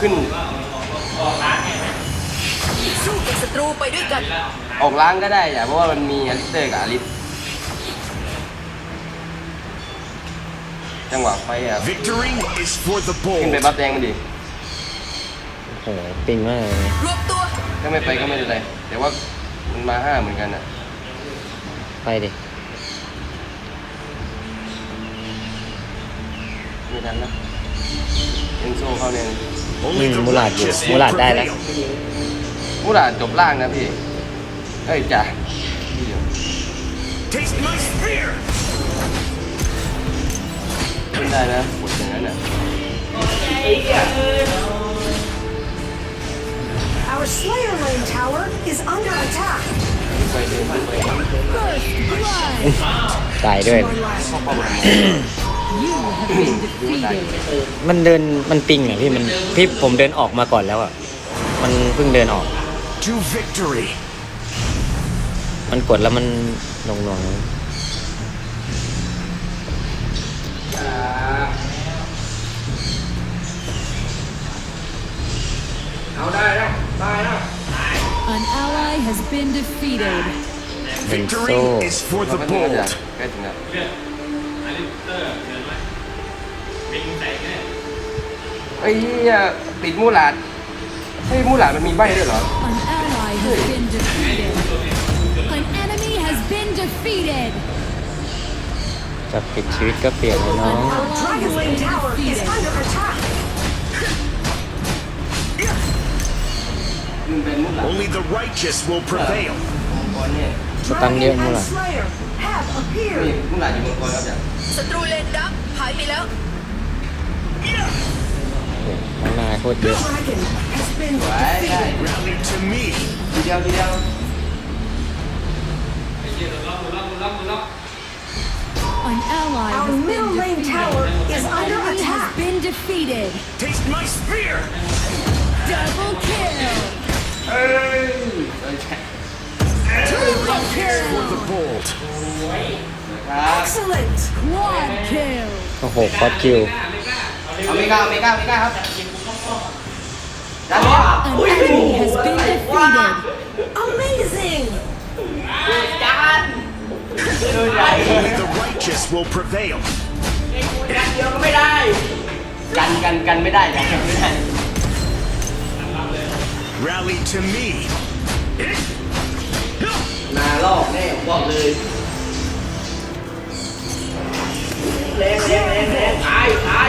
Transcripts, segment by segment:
ขึ้น สู้กับศัตรูไปด้วยกัน ออกล้างก็ได้อย่าเพราะว่ามันมีอลิสเตอร์กับอลิสจังหวะไฟอะ Victory is for the ขึ้นไป bold. บัฟแดงมันดิโอ้โหปิงมากเลยรวมตัวถ้าไม่ไปก็ไม่เป็นไรแต่ว่ามันมาห้าเหมือนกันอะไปดิไม่ทันนะเอ็นโซเข้าเนี่ ย Only the Mm, Mulat, righteous yeah. will Mulat ได้แล้ว prevail. มูหลาดจบล่างนะพี่ เอ้ยจ้ะพี่เดี๋ยว Taste my spear. ขึ้นได้นะกดอย่างนั้นอะ Our Slayer Lane tower is under attack. ไปเดินไปตายด้วย One last เข้าป้อมทำไมดูว่าตาย มันเดินมันปิงอะพี่มันพี่ผมเดินออกมาก่อนแล้วอะ มันเพิ่งเดินออก To victory. มันกดแล้วมันลงลงเอาได้แล้วได้แล้ว An ally has been defeated. เป็นโซ่ Victory is for เรา the ก็ถึงแล้ว จ้ะ bold. ใกล้ถึงแล้วไอ้เหี้ยติดมูหลาดเฮ้ยมูหลาดมันมีใบด้วยเหรอ An ally has been defeated. An enemy has been defeated. จะปิดชีวิตก็เปลี่ยนเลยน้อง Our Dragon Lane tower is under attack. มันเป็นมูหลาด Only the righteous will prevail. ก่อนเนี่ยสตันเยอะ Dragon มั้ง and ล่ะ Slayer have นี่ appeared. มูหลาดอยู่บนก่อนแล้วจ้ะศัตรูเลนดักหายไปแล้ว ข้างหน้าโคตรเยอะ Dragon has been ไว้ได้ defeated. Rally to me. ทีเดียวทีเดียว An ally Our has been middle lane defeated. tower is An under enemy has attack. been defeated. Taste my spear. Double kill. เอ้ยเอ้ยใช่ Triple For the kill. bold. ครับ Excellent. Quad kill. โอ้โหคอสคิว อเมริกาอเมริกาอเมริกาครับด้านนี้ An enemy has been defeated. Amazing. Only the righteous will prevail. กันกันกันไม่ได้กันกันไม่ได้ Rally to me. นาลอกแน่ผมบอกเลยแรงแรงแรงแรงตายตาย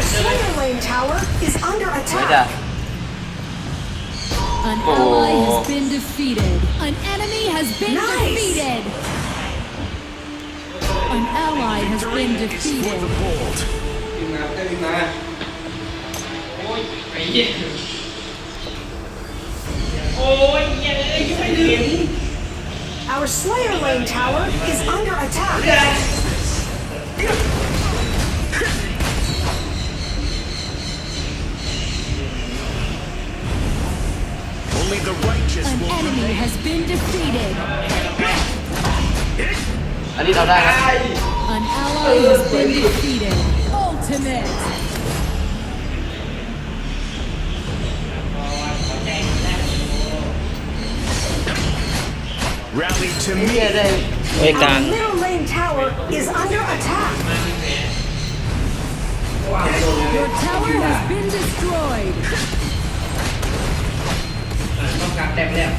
Our Slayer Lane tower is under ไม่จ้ะ attack. An Oh. ally has been defeated. An enemy has been Nice. defeated. An ally has been Victory is for defeated. the bold. ขึ้นมาขึ้นมาโอ้ยไอ้เหี้ยโอ้ยเหี้ยเอ้ยช่วยดึง Our Slayer Lane tower is under attack. Only the righteous An will enemy remain. has been defeated. An ally has been defeated. Ultimate. Rally to me. Our middle lane tower is under attack. Your tower has been destroyed. ต้องการเต็มแล้ว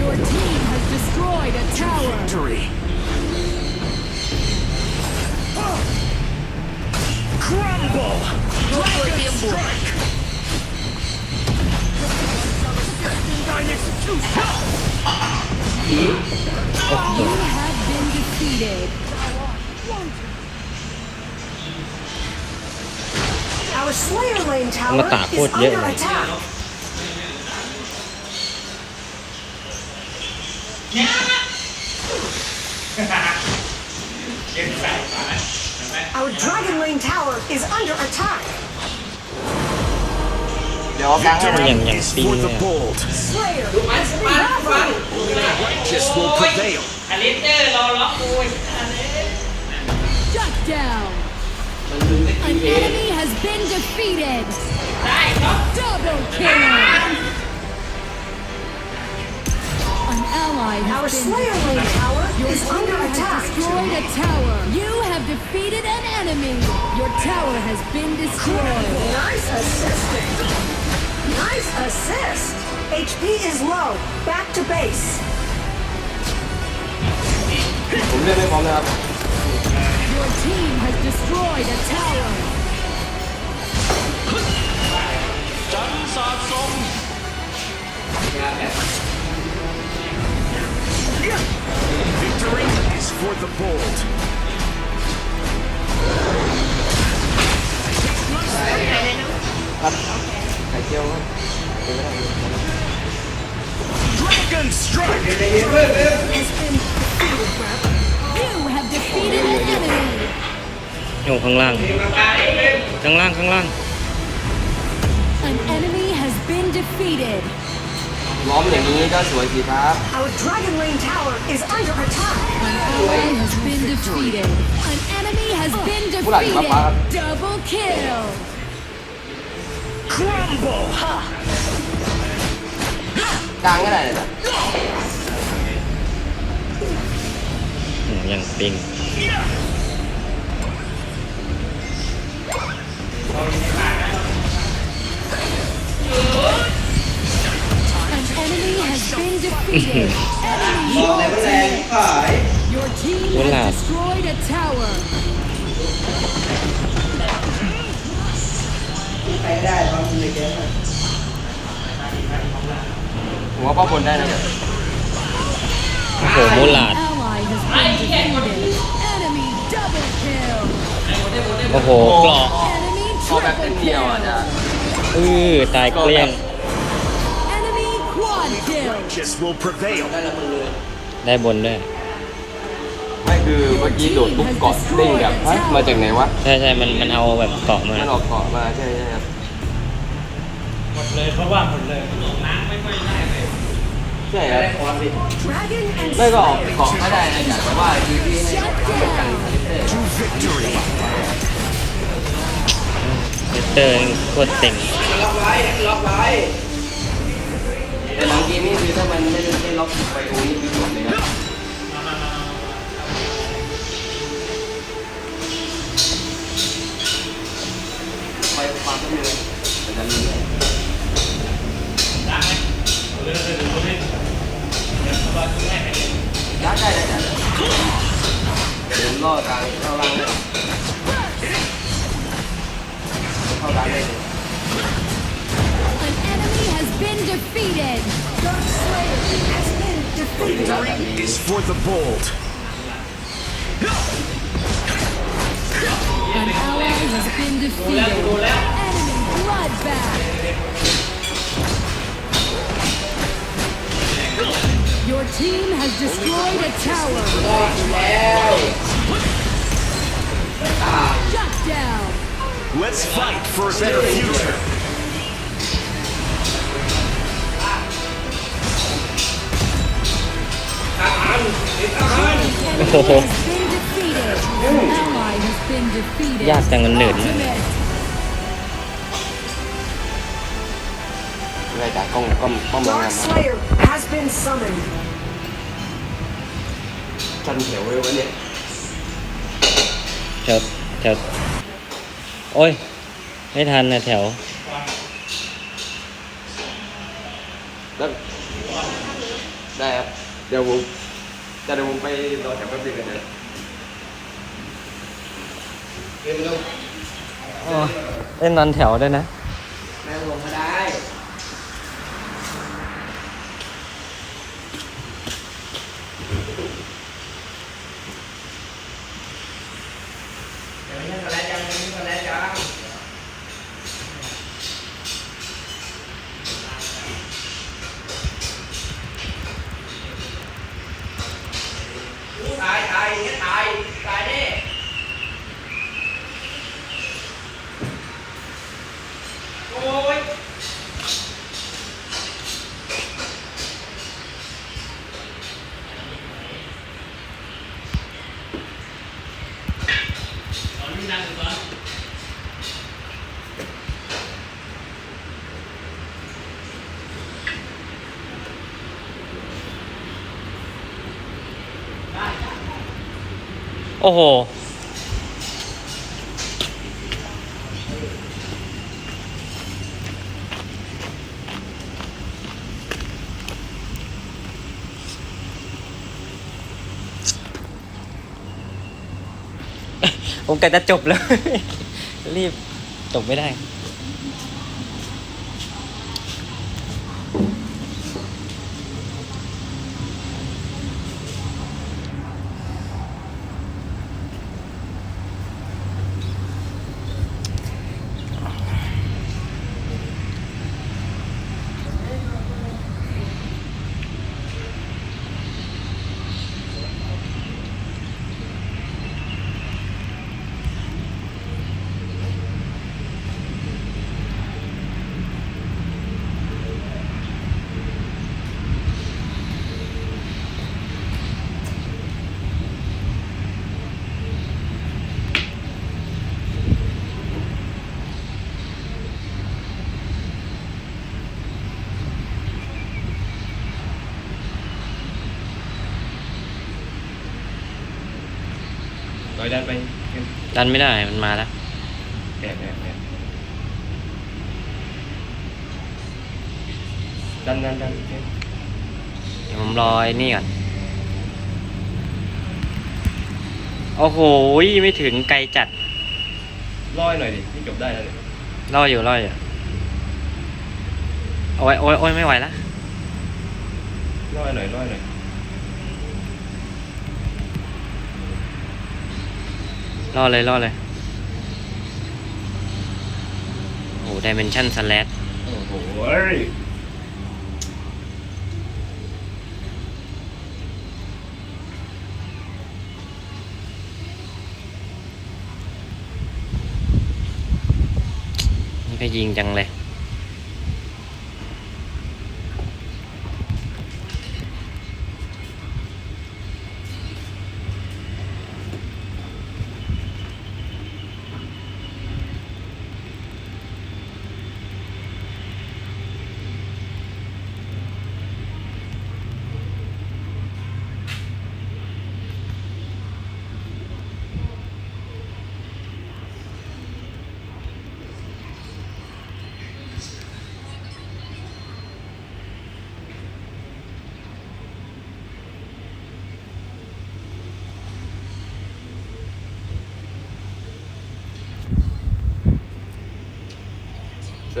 Your team has destroyed a tower. Victory. Crumble. Dragon strike. You have been defeated. Our Our Slayer Lane tower Mata is cốt dễ under này. attack. Our Dragon Lane tower is under attack. เดี๋ยวเอากลางให้นะ อย่างอย่าง Is ปิง for เล the ยอะ bold. Slayer has been ravaged. Righteous will prevail. Shut down. An enemy has been defeated. Double kill. An ally Our has been Slayer Lane tower Your is team under has attack. destroyed a tower. You have defeated an enemy. Your tower has been destroyed. Nice assisting. Nice assist. HP is low. Back to base ผมเลือกไม่พร้อมนะครับ Your team has destroyed a tower. Victory is for the bold. ไข่เจียวครับ Dragon strike. You have defeated an enemy. อยู่ข้างล่าง ข้างล่างข้างล่าง An enemy has been defeated. ล้อมอย่างนี้ก็สวยสิครับ Our Dragon Lane tower is under attack. An ally has been defeated. An enemy has been Wala, di ba, defeated. parang- Double kill. Crumble. กลางก็ได้นะโอ้ยังปิง An enemy has been defeated. enemy ultimate. Your team Wala. has destroyed a tower. ผมว่าป้าบนได้นะโอ้โหมูหลาด Ally has been defeated. Enemy double kill. โอ้โหเกราะ Enemy เอาแบบเต้น triple เดียวอะ kill. จ้ะอือตายเกลี้ยง Enemy quad kill. Righteous will prevail. ได้บนด้วย ไม่คือเมื่อกี้โดดปุ๊บเกาะเด้งแบบฮะมาจากไหนวะใช่ใช่มันมันเอาแบบเกาะมามันออกเกาะมาใช่ใช่ครับหมดเลยเพราะว่าหมดเลยใช่ครับ Dragon and ไม่ก็ออก Slayer เกาะก็ได้นะแต่ว่าคือที่ให้ Shut down. To victory. เตอร์โคเต็มล็อกไว้ล็อกไว้แต่หลังเกนี้คือถ้ามันไม่ได้ล็อกไปโอ้ยมีส่วนเลย team has destroyed a tower. Shut down. Let's fight for a better future. Enemy Oh. has been defeated. An ally has been defeated. ยากจังมันเหนื่อยมาก Ultimate. อะไรจากกล้องกล้องกล้องมางา Dark น Slayer has been summoned. จันแถวเลยวะเนี่ยแถวแถวโอ้ย ไม่ทันนะแถว แล้วได้ครับ เดี๋ยวผมจะเดี๋ยวผมไปรอแถวแป๊บนึงกันนะเร็วเร็วเล่นนอนแถวด้วยนะ แม่ลงมาได้ เดี๋ยวนี้คนแรกยังมีคนแรกยัง โอ้โห ผมกะจะจบแล้ว รีบจบไม่ได้ ลอยดันไปดันไม่ได้มันมาแล้วแอบแอบแอบดันดันดันเดี๋ยวผมรอไอ้นี่ก่อน โอ้โห ไม่ถึงไกลจัดลอยหน่อยดิที่จบได้แล้วเนี่ยรออยู่รออยู่โอ้ยโอ้ยโอ้ยไม่ไหวแล้วลอยหน่อยลอยหน่อย รอเลยรอเลย โอ้ดิเมนชั่นสแลดโอ้โหเอ้ยนี่ก็ยิงจังเลย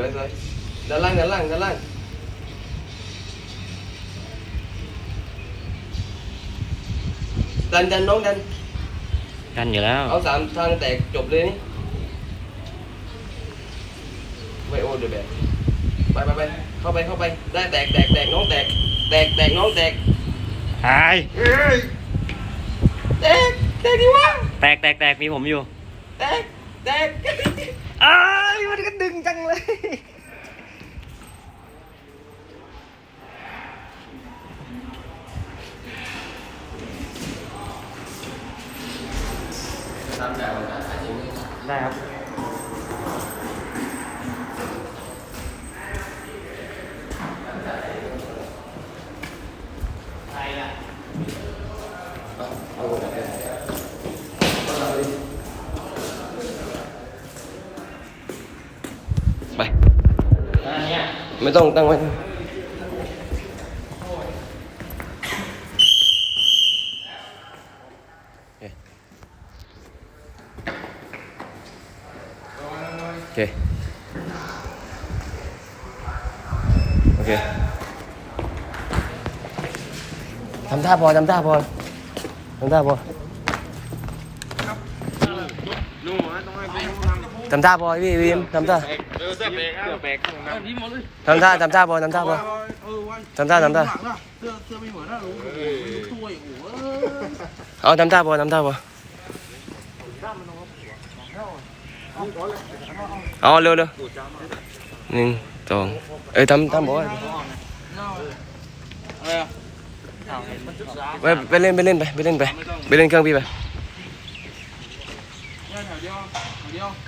วยสวยด้านล่างด้านล่างด้านล่างดันดันน้องดันกันอยู่แล้ว เอาสามทางแตกจบเลยนี่ไวโอเดอะแบบไปไปไปเข้าไปเข้าไปได้แตกแตกแตกน้องแตก แตกแตกน้องแตกหายเอ้ยแตกแตกดีวะแตกแตกแตกมีผมอยู่ แตกแตก อ้ายมันก็ดึงจังเลย ได้ครับ ไม่ต้องตั้งไว้โอเค โอเค ทำท่าพอ ทำท่าพอ ทำท่าพอ ทำท่าพอพี่วิมทำท่า ทำท่าทำท่าพอทำท่าพอทำท่าทำท่าเอาทำท่าพอทำท่าพอเอาเร็วเร็วหนึ่งสองเอ้ยทำทำบอกว่าไปไปเล่นไปเล่นไปไปเล่นไปไปเล่นเครื่องพี่ไป เ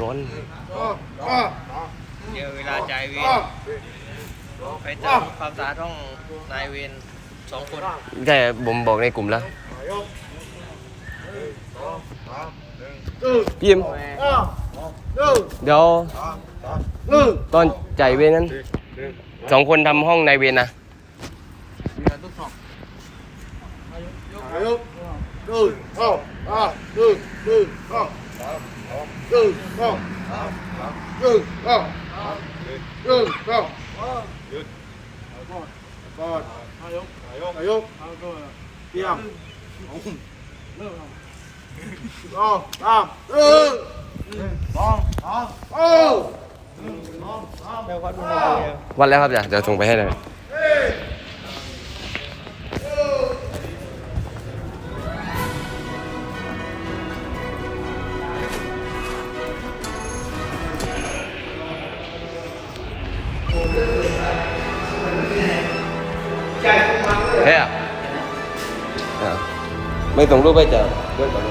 ร้อนเจอเวลาจ่ายเวรไปเจอความสะอาดห้องนายเวรสองคนใช่ผมบอกในกลุ่มแล้วพี่ยิมเดี๋ยวตอนจ่ายเวรนั้นสองคนทำห้องนายเวรนะ วันแล้วครับจ้ะเดี๋ยวส่งไปให้เลย ไม่ส่งรูปให้เจอเรื่องก่อน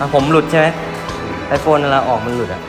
อะผมหลุดใช่ไหมไอโฟนเวลาออกมันหลุดอะ